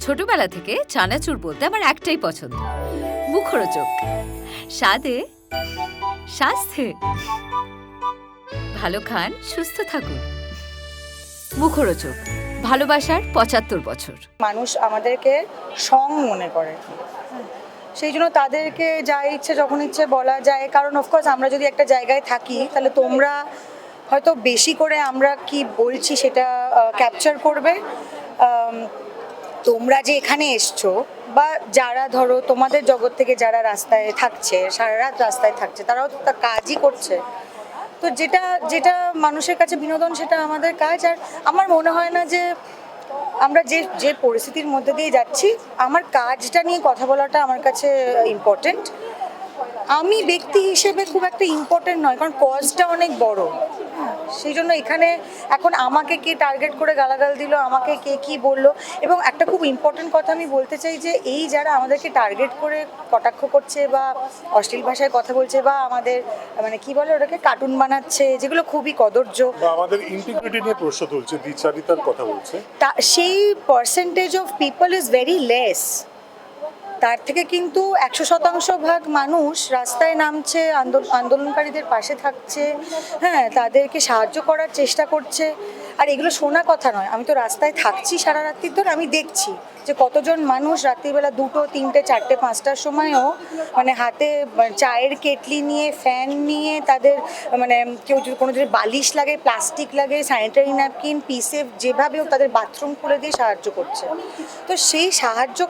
ছোটবেলা থেকে চানাচুর বলতে আমার একটাই পছন্দ। মুখরোচক। স্বাদে স্বাস্থ্যে ভালো খান, সুস্থ থাকুন। মুখরোচক। ভালোবাসার পঁচাত্তর বছর। মানুষ আমাদেরকে সং মনে করে। সেই জন্য তাদেরকে যা ইচ্ছে, যখন ইচ্ছে বলা যায়। কারণ অফকোর্স আমরা যদি একটা জায়গায় থাকি, তাহলে তোমরা হয়তো বেশি করে আমরা কি বলছি সেটা ক্যাপচার করবে। তোমরা যে এখানে এসছো, বা যারা ধরো তোমাদের জগৎ থেকে যারা রাস্তায় থাকছে, সারা রাত রাস্তায় থাকছে, তারাও তো তার কাজই করছে। তো যেটা যেটা মানুষের কাছে বিনোদন, সেটা আমাদের কাজ। আর আমার মনে হয় না যে আমরা যে যে পরিস্থিতির মধ্যে দিয়ে যাচ্ছি, আমার কাজটা নিয়ে কথা বলাটা আমার কাছে ইম্পর্টেন্ট আমি ব্যক্তি হিসেবে খুব একটা ইম্পর্টেন্ট নয়, কারণ কজটা অনেক বড়। সেই জন্য এখানে এখন আমাকে কে টার্গেট করে গালাগাল দিল আমাকে কে কি বলল এবং একটা খুব ইম্পর্টেন্ট কথা আমি বলতে চাই যে এই যারা আমাদেরকে টার্গেট করে কটাক্ষ করছে বা অশ্লীল ভাষায় কথা বলছে বা আমাদের মানে কি বলে ওটাকে কার্টুন বানাচ্ছে যেগুলো খুবই কদর্য। আমাদের ইন্টিগ্রিটি নিয়ে প্রশ্ন তুলছে দ্বিচারিতার কথা বলছে। তা সেই percentage of people is very less তার থেকে কিন্তু একশো শতাংশ ভাগ মানুষ রাস্তায় নামছে, আন্দোল- আন্দোলনকারীদের পাশে থাকছে হ্যাঁ তাদেরকে সাহায্য করার চেষ্টা করছে। আর এগুলো শোনা কথা নয়। আমি তো রাস্তায় থাকছি সারা রাত্রির ধরে, আমি দেখছি যে কতজন মানুষ রাত্রিবেলা দুটো, তিনটে, চারটে, পাঁচটার সময়ও মানে হাতে চায়ের কেটলি নিয়ে, ফ্যান নিয়ে তাদের মানে কেউ যদি কোনো যদি বালিশ লাগে, প্লাস্টিক লাগে, স্যানিটারি ন্যাপকিন পিসে যেভাবেও তাদের বাথরুম খুলে দিয়ে সাহায্য করছে। তো সেই সাহায্য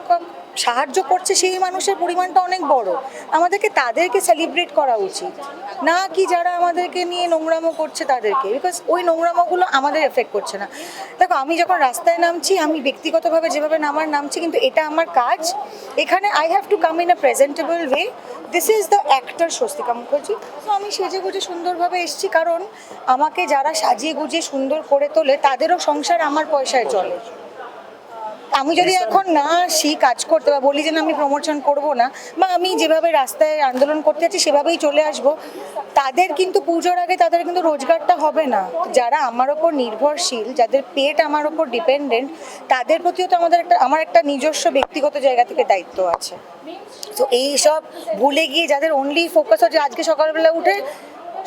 সাহায্য করছে সেই মানুষের পরিমাণটা অনেক বড়। আমাদেরকে তাদেরকে সেলিব্রেট করা উচিত। না কি যারা আমাদেরকে নিয়ে নোংরামো করছে তাদেরকে। বিকজ ওই নোংরামোগুলো আমাদের এফেক্ট করছে না। দেখো, আমি যখন রাস্তায় নামছি, আমি ব্যক্তিগতভাবে যেভাবে নামার নামছি, কিন্তু এটা আমার কাজ। এখানে I have to come in a presentable way this is the actor Swastika Mukherjee তো আমি সেজে গুজে সুন্দরভাবে এসছি কারণ আমাকে যারা সাজিয়ে গুজিয়ে সুন্দর করে তোলে, তাদেরও সংসার আমার পয়সায় চলে। আমি যদি এখন না আসি কাজ করতে বা বলি যে না আমি প্রমোশন করব না বা আমি যেভাবে রাস্তায় আন্দোলন করতে যাচ্ছি সেভাবেই চলে আসব তাদের কিন্তু পুজোর আগে তাদের কিন্তু রোজগারটা হবে না। যারা আমার ওপর নির্ভরশীল যাদের পেট আমার ওপর ডিপেন্ডেন্ট তাদের প্রতিও তো আমাদের একটা আমার একটা নিজস্ব ব্যক্তিগত জায়গা থেকে দায়িত্ব আছে। তো এই সব ভুলে গিয়ে যাদের অনলি ফোকাস হচ্ছে আজকে সকালবেলা উঠে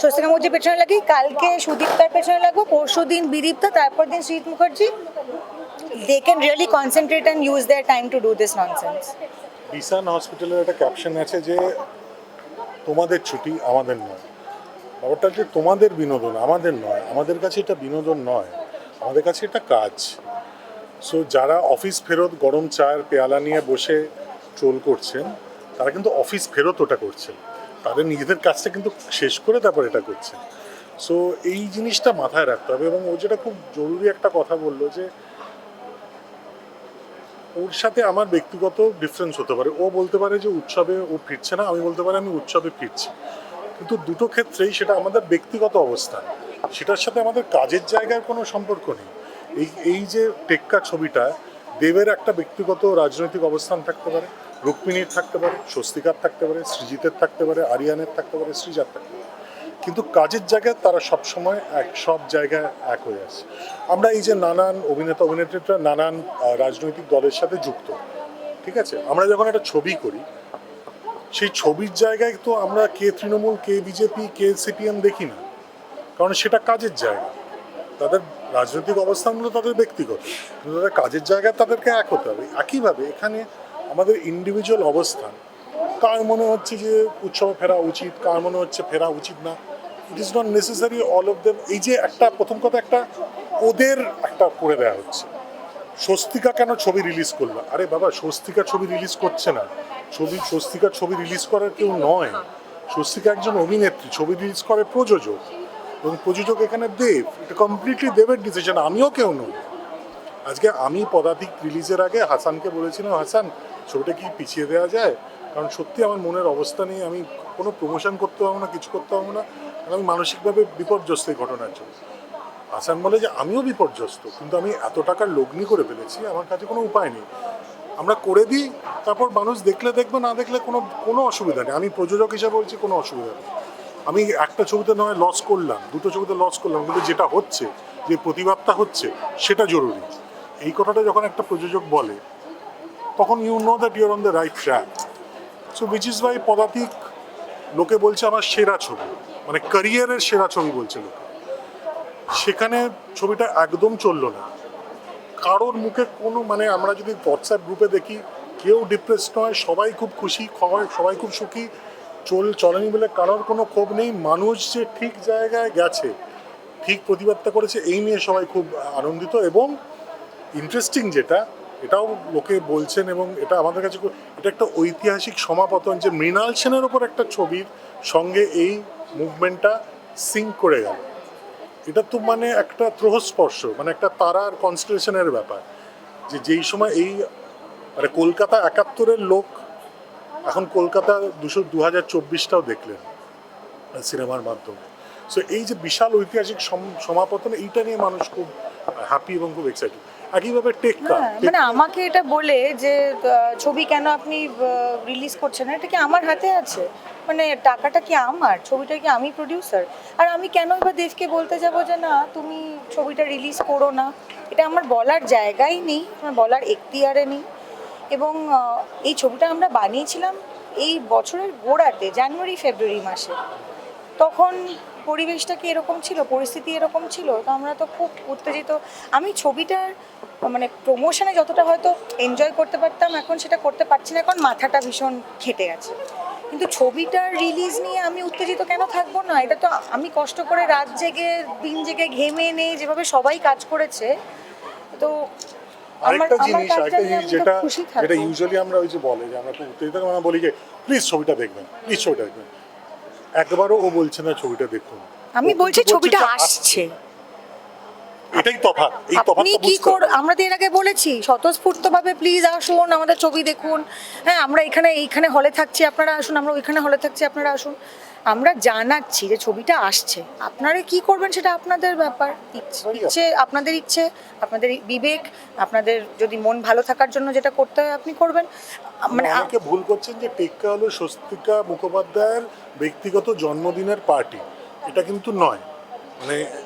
স্বস্তিকা মুখার্জির পেছনে লাগি কালকে সুদীপ্তার পেছনে লাগবো পরশু দিন বিদীপ্তা তারপর দিন শ্রীত Mukherjee they can really concentrate and use their time to do this nonsense. বিসান হসপিটালের একটা ক্যাপশন আছে যে, তোমাদের ছুটি আমাদের নয়। ব্যাপারটা যে তোমাদের বিনোদন আমাদের নয়, আমাদের কাছে এটা বিনোদন নয়, আমাদের কাছে এটা কাজ। সো যারা অফিস ফেরত গরম চায়ের পেয়ালা নিয়ে বসে ট্রোল করছেন, তারা কিন্তু অফিস ফেরত ওটা করছেন। তাদের নিজেদের কাজটা কিন্তু শেষ করে তারপর এটা করছেন। সো এই জিনিসটা মাথায় রাখতে হবে এবং ও যেটা খুব জরুরি একটা কথা বলল যে ওর সাথে আমার ব্যক্তিগত ডিফারেন্স হতে পারে। ও বলতে পারে যে উৎসবে ও ফিরছে না, আমি বলতে পারি আমি উৎসবে ফিরছি। কিন্তু দুটো ক্ষেত্রেই সেটা আমাদের ব্যক্তিগত অবস্থান সেটার সাথে আমাদের কাজের জায়গার কোনো সম্পর্ক নেই। এই এই যে টেক্কা ছবিটা, দেবের একটা ব্যক্তিগত রাজনৈতিক অবস্থান থাকতে পারে, রুক্মিণীর থাকতে পারে, স্বস্তিকার থাকতে পারে, সৃজিতের থাকতে পারে, আরিয়ানের থাকতে পারে, সৃজার থাকতে পারে। কিন্তু কাজের জায়গায় তারা সবসময় এক, সব জায়গায় এক হয়ে আছে। আমরা এই যে নানান অভিনেতা, অভিনেত্রীরা নানান রাজনৈতিক দলের সাথে যুক্ত, ঠিক আছে? আমরা যখন একটা ছবি করি, সেই ছবির জায়গায় তো আমরা কে তৃণমূল, কে বিজেপি, কে সিপিএম দেখি না। কারণ সেটা কাজের জায়গা। তাদের রাজনৈতিক অবস্থানগুলো তাদের ব্যক্তিগত। কিন্তু তাদের কাজের জায়গায় তাদেরকে এক হতে হবে। একইভাবে এখানে আমাদের ইন্ডিভিজুয়াল অবস্থান কার মনে হচ্ছে যে উৎসবে ফেরা উচিত, কার মনে হচ্ছে ফেরা উচিত না? It is not necessary all of them এই যে একটা, প্রথম কথা একটা, ওদের একটা করে দেওয়া হচ্ছে। স্বস্তিকা কেন ছবি রিলিজ করল? আরে বাবা, স্বস্তিকা ছবি রিলিজ করছে না। ছবি, স্বস্তিকার ছবি রিলিজ করার কেউ নয়। স্বস্তিকা একজন অভিনেত্রী, ছবি রিলিজ করে প্রযোজক। এবং প্রযোজক এখানে দেব। এটা কমপ্লিটলি দেবের ডিসিশন আমিও কেউ নই। আজকে আমি পদাতিক রিলিজের আগে হাসানকে বলেছিলাম, হাসান, ছবিটা কি পিছিয়ে দেওয়া যায়? কারণ সত্যি আমার মনের অবস্থা নেই আমি কোনো প্রমোশন করতে পারব না, কিছু করতে পারব না আমি মানসিকভাবে বিপর্যস্ত এই ঘটনার জন্য। হাসান বলে যে আমিও বিপর্যস্ত, কিন্তু আমি এত টাকার লগ্নি করে ফেলেছি, আমার কাছে কোনো উপায় নেই। আমরা করে দিই, তারপর মানুষ দেখলে দেখবে, না দেখলে কোনো কোনো অসুবিধা নেই। আমি প্রযোজক হিসাবে বলছি কোনো অসুবিধা নেই। আমি একটা ছবিতে নয় লস করলাম, দুটো ছবিতে লস করলাম, কিন্তু যেটা হচ্ছে, যে প্রতিবাদটা হচ্ছে, সেটা জরুরি। এই কথাটা যখন একটা প্রযোজক বলে, তখন you know that your on the right track so which is why Padatik লোকে বলছে আমার সেরা ছবি। মানে ক্যারিয়ারের সেরা ছবি বলছে লোকে। সেখানে ছবিটা একদম চলল না। কারোর মুখে কোনো মানে আমরা যদি হোয়াটসঅ্যাপ গ্রুপে দেখি, কেউ ডিপ্রেস নয়, সবাই খুব খুশি সবাই সবাই খুব সুখী, চল চলেনি বলে কারোর কোনো ক্ষোভ নেই। মানুষ যে ঠিক জায়গায় গেছে, ঠিক প্রতিবাদটা করেছে, এই নিয়ে সবাই খুব আনন্দিত এবং ইন্টারেস্টিং যেটা এটাও লোকে বলছেন এবং এটা আমাদের কাছে এটা একটা ঐতিহাসিক সমাপতন যে মৃণাল সেনের ওপর একটা ছবির সঙ্গে এই মুভমেন্টটা সিঙ্ক করে গেল। এটা তো মানে একটা ত্রহস্পর্শ মানে একটা তারার কনস্টেলেশনের ব্যাপার। যে যেই সময় এই মানে কলকাতা একাত্তরের লোক, এখন কলকাতা দুশো দু হাজার চব্বিশটাও দেখলেন সিনেমার মাধ্যমে। সো এই যে বিশাল ঐতিহাসিক সম- সমাপতন, এইটা নিয়ে মানুষ খুব হ্যাপি এবং খুব এক্সাইটেড একইভাবে টেক্কা মানে আমাকে এটা বলে যে ছবি কেন আপনি রিলিজ করছেন এটা কি আমার হাতে আছে? মানে টাকাটা কি আমার? ছবিটা কি আমি প্রডিউসার আর আমি কেন বা দেবকে বলতে যাব যে না তুমি ছবিটা রিলিজ করো না? এটা আমার বলার জায়গাই নেই আমার বলার এখতিয়ারে নেই। এবং এই ছবিটা আমরা বানিয়েছিলাম এই বছরের গোড়াতে জানুয়ারি ফেব্রুয়ারি মাসে। তখন পরিবেশটা কি এরকম ছিল? পরিস্থিতি এরকম ছিল? তো আমরা তো খুব উত্তেজিত। আমি ছবিটার মানে প্রমোশনে যতটা হয়তো এনজয় করতে পারতাম এখন সেটা করতে পারছি না এখন মাথাটা ভীষণ খেটে গেছে। কিন্তু ছবিটার রিলিজ নিয়ে আমি উত্তেজিত কেন থাকব না? এটা তো আমি কষ্ট করে রাত জেগে দিন জেগে ঘেমে নেই যেভাবে সবাই কাজ করেছে তো আরেকটা জিনিস আরেকটা জিনিস যেটা যেটা ইউজুয়ালি আমরা ওই যে বলে যে আমরা খুব উত্তেজিত আমরা বলি যে প্লিজ ছবিটা দেখবেন প্লিজ ছবিটা দেখবেন। একবারও ও বলছে না ছবিটা দেখুন। আমি বলছি ছবিটা আসছে। এটাই তফাৎ। এই আপনি কি কর আমরা তো এর আগে বলেছি স্বতঃস্ফূর্তভাবে প্লিজ আসুন আমাদের ছবি দেখুন। হ্যাঁ আমরা এখানে এইখানে হলে থাকছি আপনারা আসুন আমরা ওইখানে হলে থাকছি আপনারা আসুন। আমরা জানাচ্ছি যে ছবিটা আসছে। আপনারা কি করবেন সেটা আপনাদের ব্যাপার। ইচ্ছে- আপনাদের ইচ্ছে আপনাদের বিবেক আপনাদের যদি মন ভালো থাকার জন্য যেটা করতে হয় আপনি করবেন। মানে আ- ভুল করছেন যে টেক্কা হলো স্বস্তিকা মুখোপাধ্যায়ের ব্যক্তিগত জন্মদিনের পার্টি। এটা কিন্তু নয়। মানে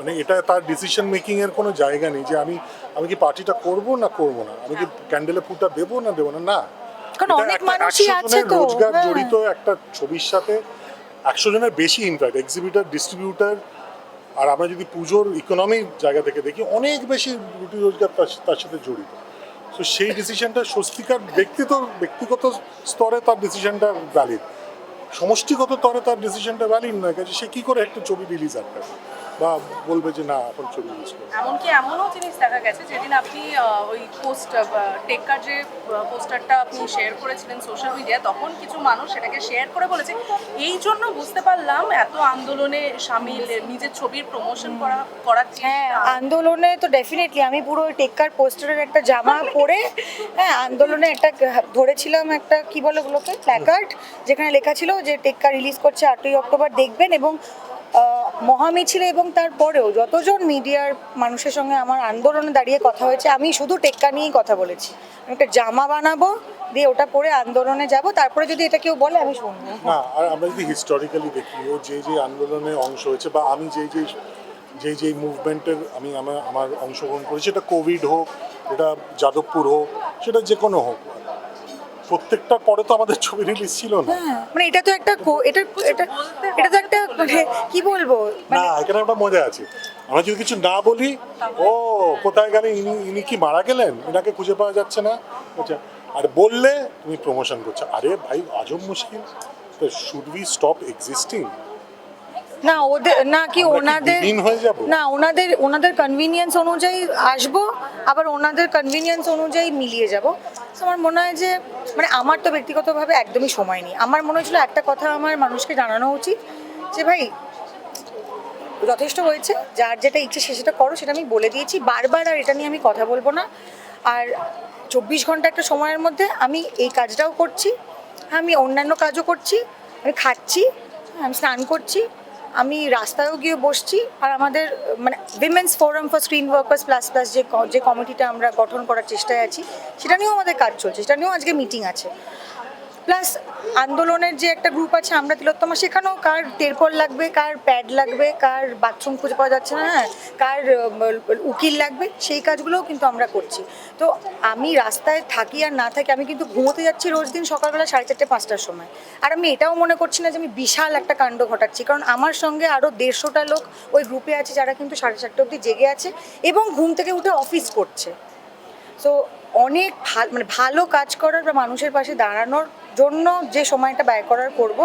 মানে এটা তার ডিসিশন মেকিং এর কোনো জায়গা নেই যে আমি আমি কি পার্টিটা করব না করব না? আমি কি ক্যান্ডেলে ফুটা দেবো না দেবো না? না। কারণ অনেক মানুষই আছে তো, রোজগার হ্যাঁ। জড়িত একটা ছবির সাথে একশো জনের বেশি ইনফ্যাক্ট এক্সিবিটার ডিস্ট্রিবিউটার আর আমরা যদি পুজোর ইকোনমির জায়গা থেকে দেখি অনেক বেশি রুটি রোজগার তার সাথে জড়িত। তো সেই ডিসিশনটা স্বস্তিকার ব্যক্তিগত ব্যক্তিগত স্তরে তার ডিসিশনটা ভ্যালিড সমষ্টিগত স্তরে তার ডিসিশনটা ভ্যালিড নয় কাজে সে কী করে একটা ছবি রিলিজ আনবে বা বলবে যে না এখন ছবি করবে এমনকি এমনও জিনিস দেখা গেছে যেদিন আপনি ওই পোস্ট টেক্কার যে পোস্টারটা আপনি শেয়ার করেছিলেন সোশ্যাল মিডিয়া তখন কিছু মানুষ সেটাকে শেয়ার করে বলেছে এই জন্য বুঝতে পারলাম এত আন্দোলনে সামিল নিজের ছবির প্রমোশন করা করার হ্যাঁ আন্দোলনে তো ডেফিনেটলি আমি পুরো ওই টেক্কার পোস্টারের একটা জামা পরে হ্যাঁ আন্দোলনে একটা ধরেছিলাম একটা কি বলে ওগুলোকে প্ল্যাকার্ড যেখানে লেখা ছিল যে টেক্কা রিলিজ করছে আটই অক্টোবর দেখবেন এবং মহামিছিলে এবং তারপরেও যতজন মিডিয়ার মানুষের সঙ্গে আমার আন্দোলনে দাঁড়িয়ে কথা হয়েছে, আমি শুধু টেক্কা নিয়েই কথা বলেছি। আমি একটা জামা বানাবো, দিয়ে ওটা পরে আন্দোলনে যাব, তারপরে যদি এটা কেউ বলে, আমি শুনব। না, আর আমরা যদি হিস্টোরিক্যালি দেখি, ও যে যে আন্দোলনে অংশ হয়েছে, বা আমি যেই যেই যেই যেই মুভমেন্টের আমি আমার আমার অংশগ্রহণ করেছি, সেটা কোভিড হোক এটা যাদবপুর হোক, সেটা যে কোনো হোক প্রত্যেকটার পরে তো আমাদের ছবি রিলিজ ছিল না। হ্যাঁ মানে এটা তো একটা এটা এটা এটা তো একটা মানে কি বলব? না মানে এখানে একটা মজা আছে। আমরা যদি কিছু না বলি ও কোথায় গেলেন? ইনি ইনি কি মারা গেলেন? এনাকে খুঁজে পাওয়া যাচ্ছে না। আচ্ছা আর বললে তুমি প্রমোশন করছ। আরে ভাই আজব মুশকিল। তো শুড উই স্টপ এক্সিস্টিং না ওদের না কি ওনাদের? না ওনাদের ওনাদের কনভিনিয়েন্স অনুযায়ী আসব আবার ওনাদের কনভিনিয়েন্স অনুযায়ী মিলিয়ে যাব। আমার মনে হয় যে মানে আমার তো ব্যক্তিগতভাবে একদমই সময় নেই। আমার মনে হয়েছিল একটা কথা আমার মানুষকে জানানো উচিত যে, ভাই, যথেষ্ট হয়েছে, যার যেটা ইচ্ছে সে সেটা করো, সেটা আমি বলে দিয়েছি। বারবার আর এটা নিয়ে আমি কথা বলব না। আর চব্বিশ ঘণ্টা একটা সময়ের মধ্যে আমি এই কাজটাও করছি, আমি অন্যান্য কাজও করছি, আমি খাচ্ছি, আমি স্নান করছি আমি রাস্তায়ও গিয়ে বসছি আর আমাদের মানে women's forum for screen workers plus plus যে যে কমিটিটা আমরা গঠন করার চেষ্টায় আছি, সেটা নিয়েও আমাদের কাজ চলছে, সেটা নিয়েও আজকে মিটিং আছে। প্লাস আন্দোলনের যে একটা গ্রুপ আছে, আমরা তিলোত্তমা, সেখানেও কার তেরপল লাগবে, কার প্যাড লাগবে, কার বাথরুম খুঁজে পাওয়া যাচ্ছে না হ্যাঁ কার উকিল লাগবে, সেই কাজগুলোও কিন্তু আমরা করছি। তো আমি রাস্তায় থাকি আর না থাকি, আমি কিন্তু ঘুমোতে যাচ্ছি রোজ দিন সকালবেলা সাড়ে চারটে, পাঁচটার সময়। আর আমি এটাও মনে করছি না যে আমি বিশাল একটা কাণ্ড ঘটাচ্ছি, কারণ আমার সঙ্গে আরও দেড়শোটা লোক ওই গ্রুপে আছে যারা কিন্তু সাড়ে চারটে অবধি জেগে আছে এবং ঘুম থেকে উঠে অফিস করছে। তো অনেক ভালো মানে ভালো কাজ করার বা মানুষের পাশে দাঁড়ানোর জন্য যে সময়টা ব্যয় করার করব